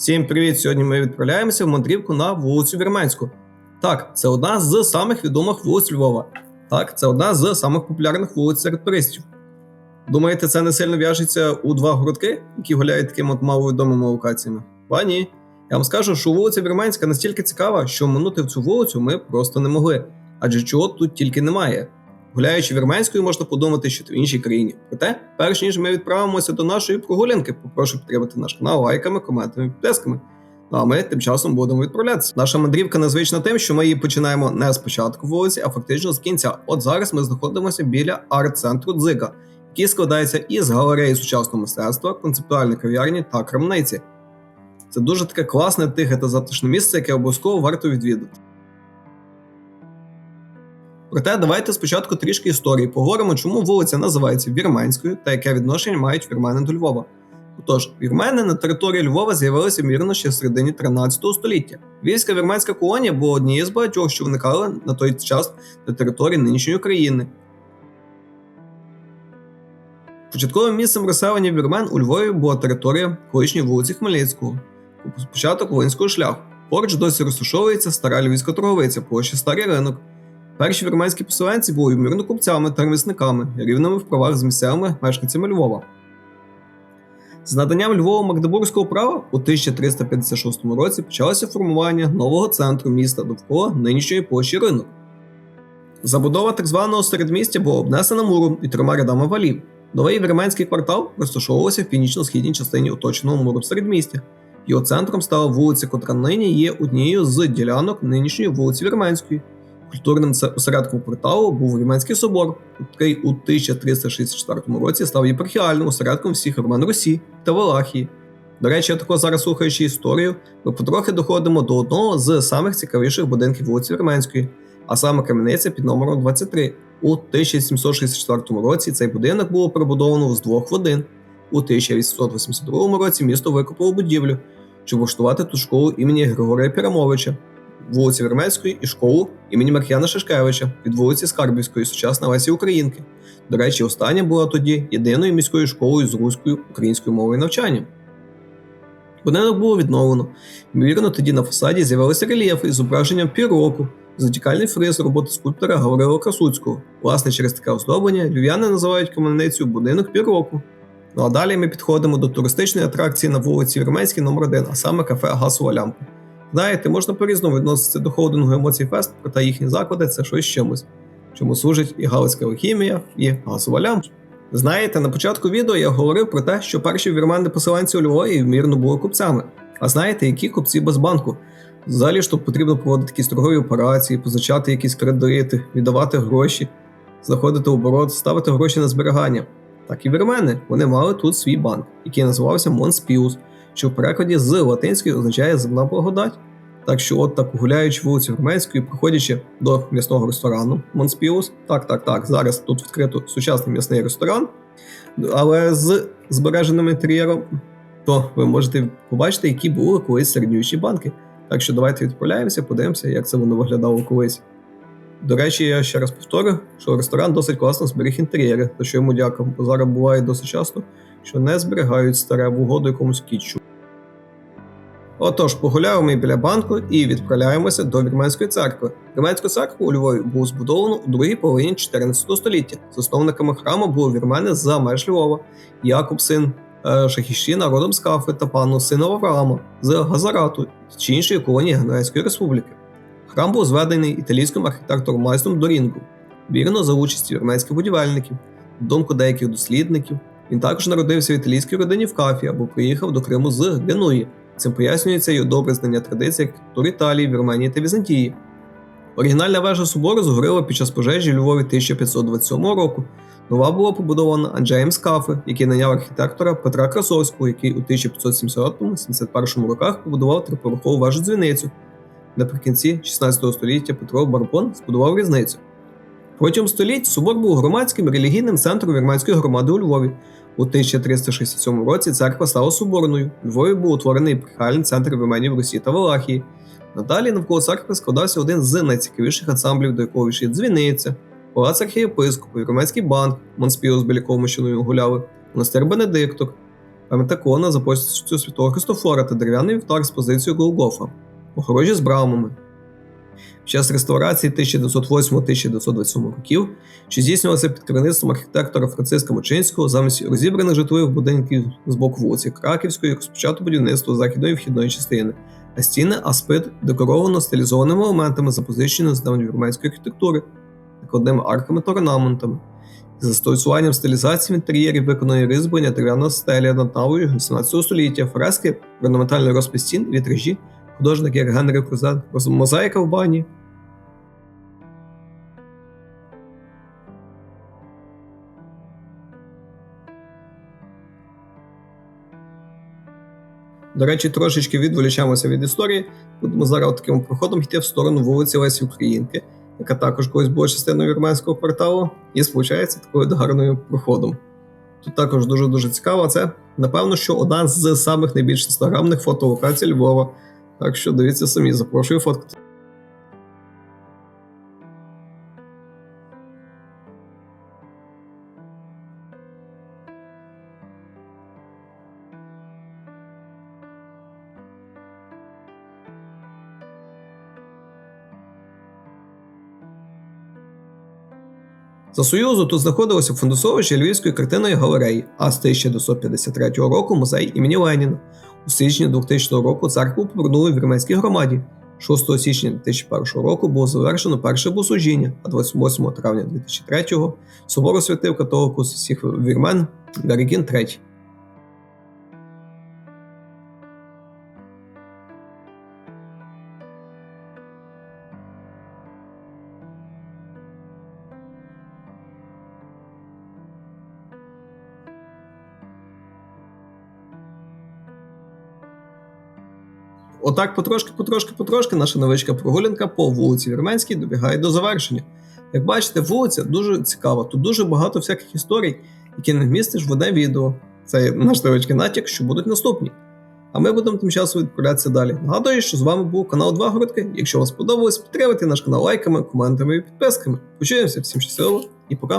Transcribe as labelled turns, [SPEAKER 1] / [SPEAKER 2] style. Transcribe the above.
[SPEAKER 1] Всім привіт! Сьогодні ми відправляємося в мандрівку на вулицю Вірменську. Так, це одна з самих відомих вулиць Львова. Так, це одна з самих популярних вулиць серед туристів. Думаєте, це не сильно в'яжеться у два городки, які гуляють такими от маловідомими локаціями? Ба ні. Я вам скажу, що вулиця Вірменська настільки цікава, що минути в цю вулицю ми просто не могли, адже чого тут тільки немає. Гуляючи вірменською, можна подумати, що ти в іншій країні. Проте, перш ніж ми відправимося до нашої прогулянки, попрошу підтримати наш канал лайками, коментами, підписками. Ну а ми тим часом будемо відправлятися. Наша мандрівка незвична тим, що ми її починаємо не з початку вулиці, а фактично з кінця. От зараз ми знаходимося біля арт-центру Дзига, який складається із галереї сучасного мистецтва, концептуальної кав'ярні та крамниці. Це дуже таке класне, тихе та затишне місце, яке обов'язково варто відвідати. Проте давайте спочатку трішки історії поговоримо, чому вулиця називається Вірменською та яке відношення мають вірмени до Львова. Отож, вірмени на території Львова з'явилися вірно ще в середині 13 століття. Львівська вірменська колонія була однією з багатьох, що виникали на той час на території нинішньої України. Початковим місцем розселення вірмен у Львові була територія колишньої вулиці Хмельницького, початок Волинського шляху. Поруч досі розташовується стара львівська торговиця, площа Старий ринок. Перші вірменські поселенці були ймовірно купцями та ремісниками, рівними в правах з місцевими мешканцями Львова. З наданням Львова Магдебурзького права у 1356 році почалося формування нового центру міста довкола нинішньої площі ринок. Забудова так званого середмістя була обнесена муром і трьома рядами валів. Новий вірменський квартал розташовувався в північно-східній частині оточеного муром середмістя. Його центром стала вулиця, котра нині є однією з ділянок нинішньої вулиці Вірменської. Культурним осередком кварталу був Вірменський собор, який у 1364 році став єпархіальним осередком всіх вірмен Русі та Валахії. До речі, тако зараз слухаючи історію, ми потрохи доходимо до одного з самих цікавіших будинків вулиці Вірменської, а саме кам'яниця під номером 23. У 1764 році цей будинок було перебудовано з двох в один. У 1882 році місто викопало будівлю, щоб влаштувати тут школу імені Григорія Пірамовича, вулиці Вермецької і школу імені Маркіяна Шишкевича від вулиці Скарбівської, сучасна Лесі Українки. До речі, остання була тоді єдиною міською школою з руською українською мовою навчання. Будинок було відновлено. Ймовірно, тоді на фасаді з'явилися рельєфи із зображенням півроку, зодікальний фриз роботи скульптора Гаврила Красуцького. Власне, через таке оздоблення львів'яни називають кам'яницю будинок півроку. Ну а далі ми підходимо до туристичної атракції на вулиці Вірменській номер 1 а саме кафе Гасова лямпа. Знаєте, можна по-різному відноситися до холдингу емоцій фест, проте їхні заклади це щось чимось, чому служить і галицька алхімія, і газова лямпа. Знаєте, на початку відео я говорив про те, що перші вірменни поселенці у Львові вмірно були купцями. А знаєте, які купці без банку? Взагалі ж тут потрібно проводити якісь торгові операції, позичати якісь кредити, віддавати гроші, заходити в оборот, ставити гроші на зберігання. Так і вірмени, вони мали тут свій банк, який називався Монспіус, що в перекладі з латинської означає земна благодать. Так що, от так гуляючи вулицю Громадської, приходячи до м'ясного ресторану Монспіус, так, так, так, зараз тут відкрито сучасний м'ясний ресторан, але з збереженим інтер'єром, то ви можете побачити, які були колись середньовічні банки. Так що давайте відправляємося, подивимося, як це воно виглядало колись. До речі, я ще раз повторю, що ресторан досить класно зберіг інтер'єри, за що йому дякую, бо зараз буває досить часто, що не зберігають старе в угоду якомусь кітчу. Отож, погуляємо ми біля банку і відправляємося до Вірменської церкви. Вірменську церкву у Львові було збудовано у другій половині 14 століття. Засновниками храму були вірмени за меж Львова, Якуб син е, Шахіщина, родом з Кафи та пану сина Авраама з Газарату чи іншої колонії Генуезької республіки. Храм був зведений італійським архітектором майстром Дорінго, вірно за участі вірменських будівельників, думку деяких дослідників. Він також народився в італійській родині в Кафі або приїхав до Криму з Генуї. Цим пояснюється його добре знання традицій архітектури Італії, Вірменії та Візантії. Оригінальна вежа собору згорила під час пожежі Львові 1527 року. Нова була побудована Анджеєм Скафи, який наняв архітектора Петра Красовського, який у 1570-71 роках побудував триповерхову вежу дзвіницю. Наприкінці 16 століття Петро Барбон збудував різницю. Протягом століть собор був громадським релігійним центром вірменської громади у Львові. У 1367 році церква стала соборною. Львові був утворений прихальний центр вірменів Русі та Валахії. Надалі навколо церкви складався один з найцікавіших ансамблів, до якого війшли дзвіниця, палац архієпископа, Вірменський банк, Монспіус, біля якого ми щоною гуляли, монастир Бенедиктор. Пам'ятна колона за постаттю святого Христофора та дерев'яний вівтар з позицією Голгофа, огорожі з брамами. Час реставрації 1908-1927 років, що здійснювалося під керівництвом архітектора Франциска Мочинського, замість розібраних житлових будинків з боку вулиці Краківської розпочато будівництво західної вхідної частини, а стіни Аспид декоровано стилізованими елементами, запозиченими з давньовірменської архітектури, накладними арками та орнаментами. З застосуванням стилізації в інтер'єрі виконаної ризьблення дерев'яна стеля над навою 18 століття, фрески, орнаментальний розпис стін, вітражі, художник як Генрі Крузен, мозаїка в бані. До речі, трошечки відволічаємося від історії. Будемо зараз таким проходом йти в сторону вулиці Лесі Українки, яка також колись була частиною вірменського кварталу, і сполучається такою гарною проходом. Тут також дуже-дуже цікаво. Це, напевно, що одна з самих найбільш інстаграмних фотолокацій Львова. Так що дивіться самі, запрошую фоткати. За Союзу тут знаходилося фундусовище Львівської картинної галереї, а з 1953 року музей імені Леніна. У січні 2000 року церкву повернули в вірменській громаді. 6 січня 2001 року було завершено перше богослужіння, а 28 травня 2003 собор освятив католику з усіх вірмен Гарігін III. Отак потрошки, потрошки, потрошки наша невеличка прогулянка по вулиці Вірменській добігає до завершення. Як бачите, вулиця дуже цікава. Тут дуже багато всяких історій, які не вмістиш в одне відео. Це наш невеличкий натяк, що будуть наступні. А ми будемо тим часом відправлятися далі. Нагадую, що з вами був канал Два Городки. Якщо вам сподобалось, підтримайте наш канал лайками, коментами і підписками. Почуємося, всім щасливо і пока!